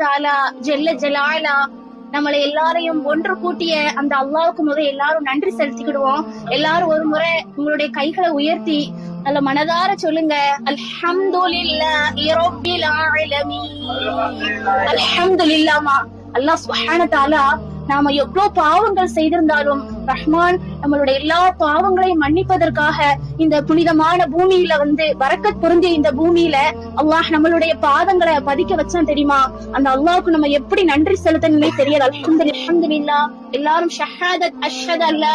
தாலா ஜெல்ல ஜலாலா நம்மளை எல்லாரையும் ஒன்று கூட்டிய அந்த அல்லாவுக்கு முறை எல்லாரும் நன்றி செலுத்திக்கிடுவோம். எல்லாரும் ஒரு முறை உங்களுடைய கைகளை உயர்த்தி நல்ல மனதார சொல்லுங்க. அல்ஹம்துலில்லாஹி ரப்பில் அல்லாஹ் சுஹான தாலா நாம எவ்வளவு பாவங்கள் செய்திருந்தாலும் ரஹ்மான் நம்மளுடைய எல்லா பாவங்களையும் மன்னிப்பதற்காக இந்த புனிதமான பூமியில வந்து வரக்கத் பொருந்திய இந்த பூமியில அல்லாஹ் நம்மளுடைய பாதங்களை பதிக்க வச்சான் தெரியுமா? அந்த அல்லாஹ்க்கு நம்ம எப்படி நன்றி செலுத்தணுமே தெரியாது. அல்ஹம்து அல்ஹம்துலில்லா எல்லாரும் ஷஹாதத் அஷ்ஹது அல்லா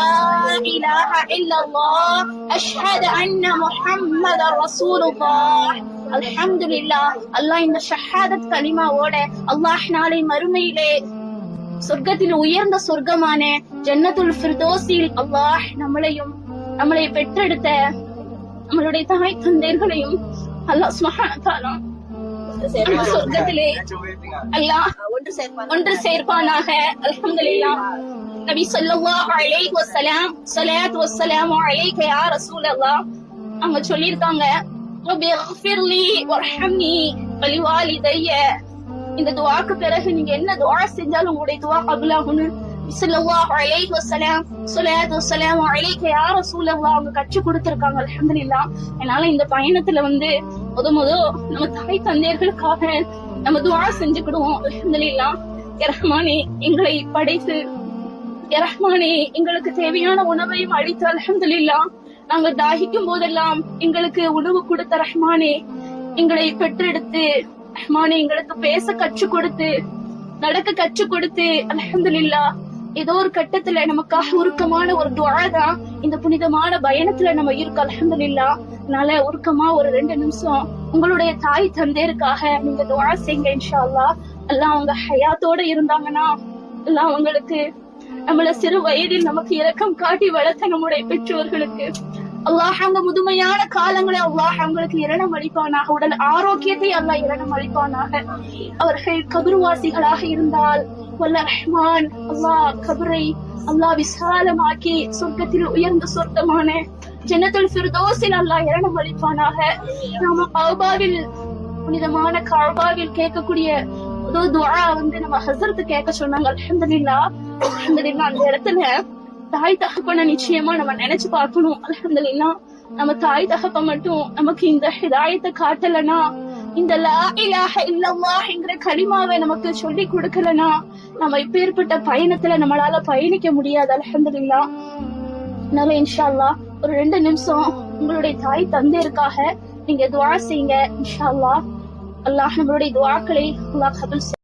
இலாஹ இல்லல்லாஹ் அஷ்ஹது அன்ன முஹம்மதர் ரசூலுல்லாஹ். அல்ஹம்துலில்லா அல்லாஹ் இந்த ஷஹாதத் கலிமாவோட அல்லாஹ் நாளை மறுமையிலே சொர்க்கத்தில் உயர்ந்த சொர்க்கமான ஜன்னத்துல் ஃபிர்தோஸில் அல்லாஹ் நம்மளையும் நம்மளை பெற்றெடுத்த நம்மளுடைய தாய் தந்தையர்களையும் அல்லாஹ் சொர்க்கத்திலே அல்லாஹ் ஒன்று சேர்ப்பானாக. அல்ஹம்துலில்லாஹ் நபி ஸல்லல்லாஹு அலைஹி வஸல்லம் ஸலாத்து வஸ்ஸலாமு அலைக யா ரசூலல்லாஹ். அவங்க சொல்லிருக்காங்க ரப்பி இக்ஃபிர்லி வர்ஹம்னி வலிவாலிதைய இந்த துவாக்கு பிறகு நீங்க என்ன துவா செஞ்சாலும் உங்களுடைய துவா கபூலாகும்னு. ஸல்லல்லாஹு அலைஹி வஸல்லம் ஸலாத்து வஸ்ஸலாமு அலைக யா ரசூலல்லாஹ் அவங்க கற்றுக் கொடுத்திருக்காங்க அல்ஹம்துலில்லாஹ் அதனால இந்த பயணத்துல வந்து முத முத நம்ம தாய் தந்தையர்களுக்காக நம்ம துவா செஞ்சுக்கிடுவோம் அல்ஹம்துலில்லாஹ் யா ரஹ்மானே எங்களை படைத்து யா ரஹ்மானே எங்களுக்கு தேவையான உணவையும் அளித்து அல்ஹம்துலில்லாஹ் நாங்க தாகிக்கும் போதெல்லாம் எங்களுக்கு உணவு கொடுத்த ரஹ்மானே எங்களை பெற்றெடுத்து ரஹ்மானே எங்களுக்கு பேச கற்றுக் கொடுத்து நடக்க கற்றுக் கொடுத்து அலமதுல்லா ஏதோ ஒரு கட்டத்துல நமக்காக உருக்கமான ஒரு துவாதான் தான் இந்த புனிதமான பயணத்துல நம்ம இருக்கோம் அலமதுல்லா அதனால உருக்கமா ஒரு ரெண்டு நிமிஷம் உங்களுடைய தாய் தந்தையருக்காக நீங்க துவா செய்யுங்க இன்ஷா அல்லாஹ் எல்லாம் அவங்க ஹயாத்தோட இருந்தாங்கன்னா எல்லாம் அவங்களுக்கு நம்மள சிறு வயதில் நமக்கு இரக்கம் காட்டி வளர்த்த நம்முடைய பெற்றோர்களுக்கு அல்லாஹ் அவங்க முதுமையான காலங்களை அல்லாஹ் அவங்களுக்கு இரணம் அளிப்பானாக. உடல் ஆரோக்கியத்தை அல்லாஹ் இரணம் அளிப்பானாக. அவர்கள் கபருவாசிகளாக இருந்தால் வல்ல ரஹ்மான் அல்லாஹ் கபரை அல்லாஹ் விசாலமாக்கி சொர்க்கத்தில் உயர்ந்த சொர்க்கமான ஜன்னத்துல் ஃபிர்தோஸில் அல்லாஹ் இரணம் அளிப்பானாக. நாம கௌபாவில் புனிதமான கௌபாவில் கேட்கக்கூடிய துவா வந்து நம்ம ஹசரத்து கேட்க சொன்னாங்க. அல்ஹம்துலில்லாஹ் அல்ஹம்துலில்லாஹ் அந்த இடத்துல தாய் தகப்பனை நிச்சயமா நம்ம நினைச்சு பார்க்கணும். அலமதுல்லா நம்ம தாய் தகப்ப மட்டும் நமக்கு இந்த ஹிதாயத்தை காட்டலனா இந்த லா இலாஹ இல்லல்லாஹ்ங்கிற நமக்கு சொல்லி கொடுக்கலனா நம்ம இப்பேற்பட்ட பயணத்துல நம்மளால பயணிக்க முடியாது அலமதுல்லா நல்ல இன்ஷா அல்லாஹ் ஒரு ரெண்டு நிமிஷம் உங்களுடைய தாய் தந்தையருக்காக நீங்க துவா செய்யுங்க இன்ஷா அல்லாஹ் அல்லாஹ் நம்மளுடைய துவாக்களை அல்லாஹ் கபூல்